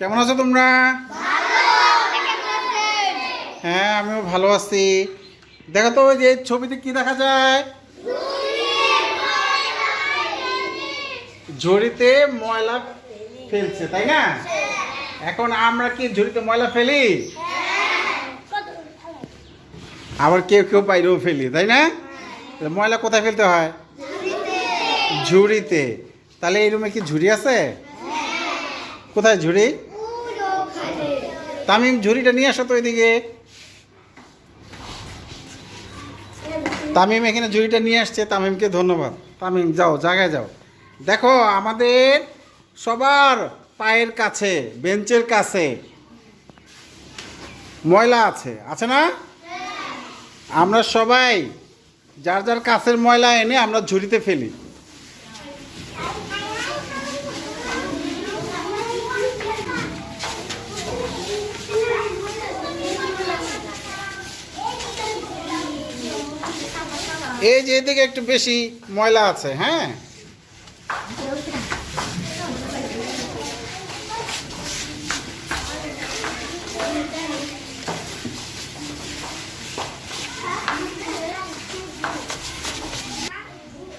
কেমন আছো তোমরা? হ্যাঁ আমিও ভালো আছি। দেখো তো যে ছবিতে কি দেখা যায়? ঝুড়িতে ময়লা ফেলছে, তাই না? এখন আমরা কি ঝুড়িতে ময়লা ফেলি? আবার কেউ কেউ বাইরেও ফেলি, তাই না? ময়লা কোথায় ফেলতে হয়? ঝুড়িতে। তাহলে এই রুমে কি ঝুড়ি আছে? কোথায় ঝুড়ি? তামিম ঝুড়িটা নিয়ে আসো তো এদিকে। তামিম এখানে ঝুড়িটা নিয়ে আসছে, তামিমকে ধন্যবাদ। তামিম, যাও, জায়গায় যাও। দেখো, আমাদের সবার পায়ের কাছে, বেঞ্চের কাছে ময়লা আছে। আছে না? আমরা সবাই যার যার কাছের ময়লা এনে আমরা ঝুড়িতে ফেলি। এই যে এদিকে একটু বেশি ময়লা আছে হ্যাঁ?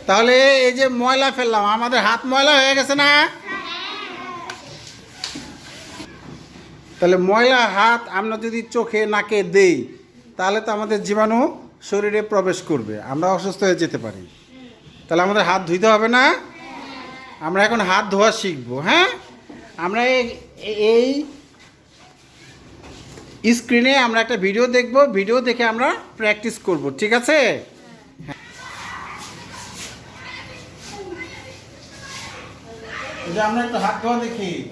তাহলে এই যে ময়লা ফেললাম, আমাদের হাত ময়লা হয়ে গেছে না? তাহলে ময়লা হাত আমরা যদি চোখে, নাকে দেই, তাহলে তো আমাদের জীবাণু শরীরে প্রবেশ করবে, আমরা অসুস্থ হয়ে যেতে পারি। তাহলে আমাদের হাত ধুইতে হবে না? আমরা এখন হাত ধোয়া শিখব হ্যাঁ? আমরা এই- স্ক্রিনে আমরা একটা ভিডিও দেখব, ভিডিও দেখে আমরা প্র্যাকটিস করব, ঠিক আছে? এই যে আমরা একটু হাত ধোয়া দেখি।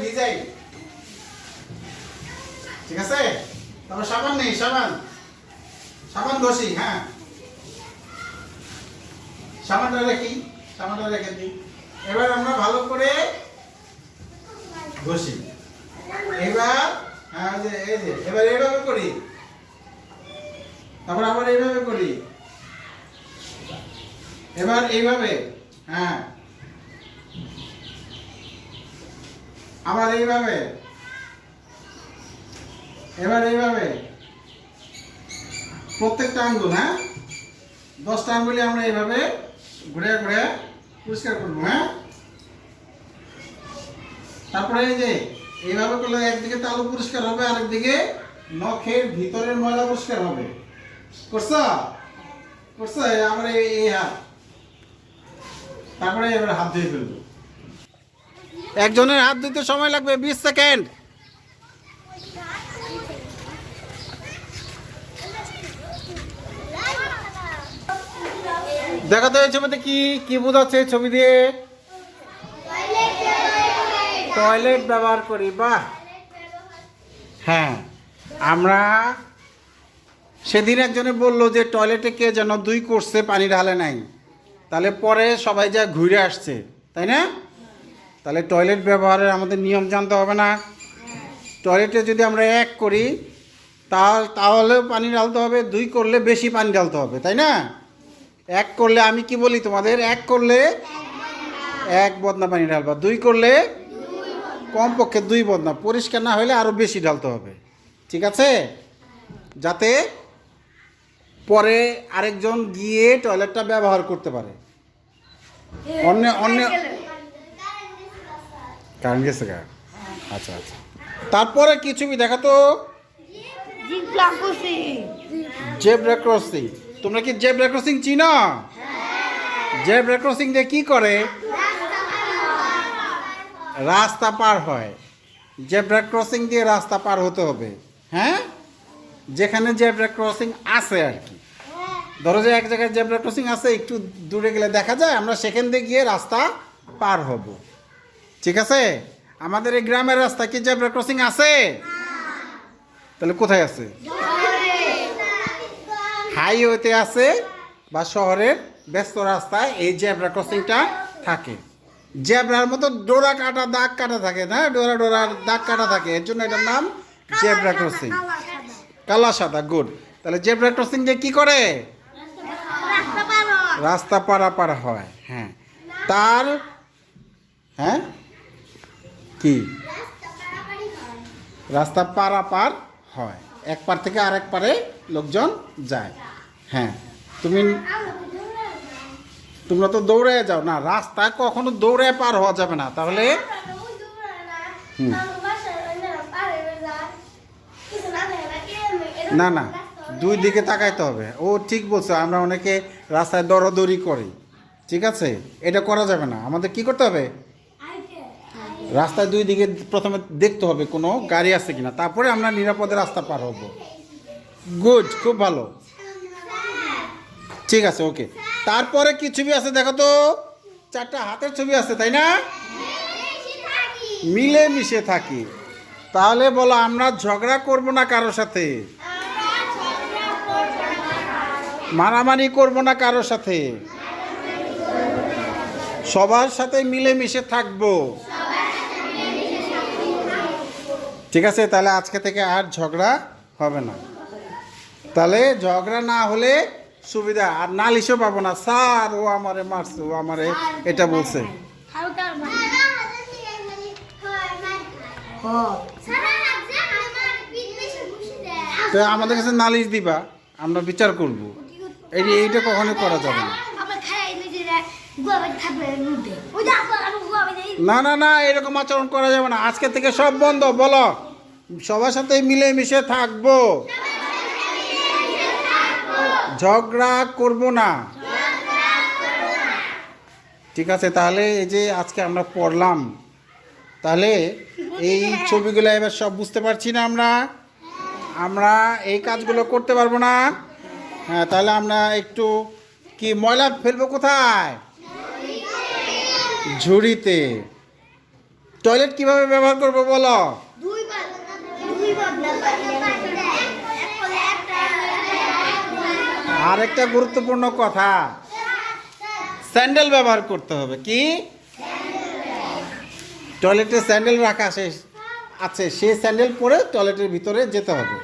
ভিজাই ঠিক আছে? তারপর সাবান নেই, সাবান। সাবান ঘষি হ্যাঁ। সাবানটা রেখি, সাবানটা রেখে দিই। এবার আমরা ভালো করে ঘষি। এবার হ্যাঁ যে, এই যে, এবার এইভাবে করি। তারপর আবার এইভাবে করি। এবার এইভাবে হ্যাঁ। আবার এইভাবে। এবার এইভাবে। প্রত্যেকটা আঙ্গুল হ্যাঁ? দশটা আঙ্গুলি আমরা এইভাবে ঘুরে ঘুরে পরিষ্কার করব হ্যাঁ? তারপরে এই যে, এইভাবে করলে একদিকে তালু পরিষ্কার হবে, আরেকদিকে নখের ভিতরের ময়লা পরিষ্কার হবে। করছ? করছ? আমরা এই হাত। তারপরে এবার হাত ধুয়ে ফেলব। একজনের হাত ধুতে সময় লাগবে, বিশ সেকেন্ড। দেখা তো এই ছবিতে কি কি বোঝাচ্ছে ছবি দিয়ে? টয়লেট ব্যবহার করি, বাহ। হ্যাঁ আমরা সেদিন একজনে বলল যে টয়লেটে কে যেন দুই করছে পানি ঢালে নাই। তাহলে পরে সবাই যা ঘুরে আসছে, তাই না? তাহলে টয়লেট ব্যবহারের আমাদের নিয়ম জানতে হবে না। টয়লেটে যদি আমরা এক করি তা- তাহলে পানি ঢালতে হবে দুই করলে বেশি পানি ঢালতে হবে তাই না? এক করলে আমি কি বলি তোমাদের? এক করলে এক বদনা পানি ঢালবা দুই করলে কমপক্ষে দুই বদনা পরিষ্কার না হলে আরও বেশি ঢালতে হবে ঠিক আছে? যাতে পরে আরেকজন গিয়ে টয়লেটটা ব্যবহার করতে পারে। অন্য অন্য কারেন্ট গেছে গা? আচ্ছা আচ্ছা। তারপরে কি ছবি দেখা তো? Zebra crossing. তোমরা কি জেব্রা ক্রসিং চিনো? জেব্রা ক্রসিং দিয়ে কি করে? রাস্তা পার হয়। জেব্রা ক্রসিং দিয়ে রাস্তা পার হতে হবে। হ্যাঁ? যেখানে জেব্রা ক্রসিং আছে আর কি। ধরো যে এক জায়গায় জেব্রা ক্রসিং আছে একটু দূরে গেলে দেখা যায় আমরা সেখান দিয়ে গিয়ে রাস্তা পার হব। ঠিক আছে? আমাদের এই গ্রামের রাস্তা কি জেব্রা ক্রসিং আছে? তাহলে কোথায় আছে? হাইওয়েতে আছে বা শহরের ব্যস্ত রাস্তায় এই জেব্রা ক্রসিংটা থাকে। জেব্রার মতো ডোরা কাটা, দাগ কাটা থাকে, না? ডোরা ডোরা দাগ কাটা থাকে। এর জন্য এটার নাম জেব্রা ক্রসিং। কালা সাদা, গুড। তাহলে জেব্রা ক্রসিং দিয়ে কি করে? রাস্তা পার। রাস্তা পারাপার হয়। হ্যাঁ। তার হ্যাঁ? কি? রাস্তা পারাপার হয়। এক পার থেকে আরেক পারে লোকজন যায়। হ্যাঁ তুমি তোমরা তো দৌড়ে যাও। না, রাস্তা কখনো দৌড়ে পার হওয়া যাবে না। তাহলে। না না, দুই দিকে তাকাইতে হবে। ও ঠিক বলছে, আমরা অনেকে রাস্তায় দৌড়াদৌড়ি করি। ঠিক আছে? এটা করা যাবে না। আমাদের কি করতে হবে? রাস্তায় দুই দিকে প্রথমে দেখতে হবে কোনো গাড়ি আছে কিনা, তারপরে আমরা নিরাপদে রাস্তা পার হব। গুড খুব ভালো। ঠিক আছে ওকে তারপরে কি ছবি আছে দেখো তো? চারটা হাতের ছবি আছে, তাই না? মিলে মিশে থাকি। তাহলে বলো, আমরা ঝগড়া করব না কারোর সাথে? মারামারি করব না কারোর সাথে? সবার সাথে মিলেমিশে থাকব। ঠিক আছে, তাহলে আজকে থেকে আর ঝগড়া হবে না। তাহলে ঝগড়া না হলে সুবিধা, আর নালিশও পাবো না। স্যার, ও আমারে মারছে, ও আমারে এটা বলছে। তো আমাদের কাছে নালিশ দিবা, আমরা বিচার করব। এই এইটা কখনো করা যাবে না। না না না, এরকম আচরণ করা যাবে না। আজকে থেকে সব বন্ধ, বলো। সবার সাথে মিলেমিশে থাকব। ঝগড়া করব না। ঠিক আছে, তাহলে এই যে আজকে আমরা পড়লাম, তাহলে এই ছবিগুলো এবার সব বুঝতে পারছি না আমরা। আমরা এই কাজগুলো করতে পারব না। হ্যাঁ তাহলে আমরা একটু কি ময়লা ফেলব কোথায়? ঝুড়িতে। টয়লেট কীভাবে ব্যবহার করব বলো? আর একটা গুরুত্বপূর্ণ কথা। স্যান্ডেল ব্যবহার করতে হবে কি? টয়লেটে স্যান্ডেল রাখা শেষ আছে সে স্যান্ডেল পরে টয়লেটের ভিতরে যেতে হবে।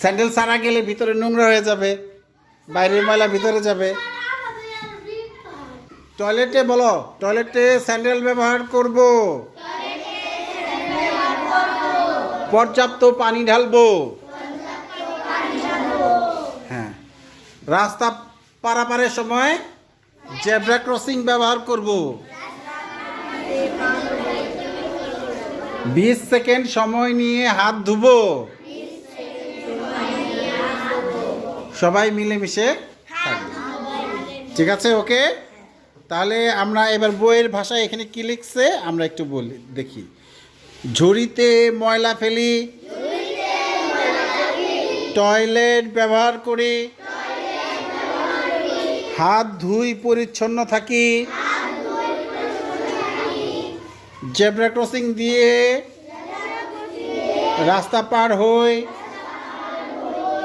স্যান্ডেল ছাড়া গেলে ভিতরে নোংরা হয়ে যাবে বাইরের ময়লা ভিতরে যাবে। টয়লেটে বলো, টয়লেটে স্যান্ডেল ব্যবহার করব। পর্যাপ্ত পানি ঢালবো। হ্যাঁ। রাস্তা পারাপারের সময় জেব্রা ক্রসিং ব্যবহার করব। বিশ সেকেন্ড সময় নিয়ে হাত ধুবো। সবাই মিলেমিশে ঠিক আছে, ওকে? তাহলে আমরা এবার বইয়ের ভাষায় এখানে কি লিখছে? আমরা একটু বলি, দেখি। ঝুড়িতে ময়লা ফেলি। টয়লেট ব্যবহার করি। হাত ধুই পরিচ্ছন্ন থাকি। জেব্রা ক্রসিং দিয়ে রাস্তা পার হই।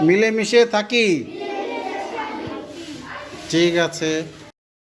মিলেমিশে থাকি। ঠিক আছে।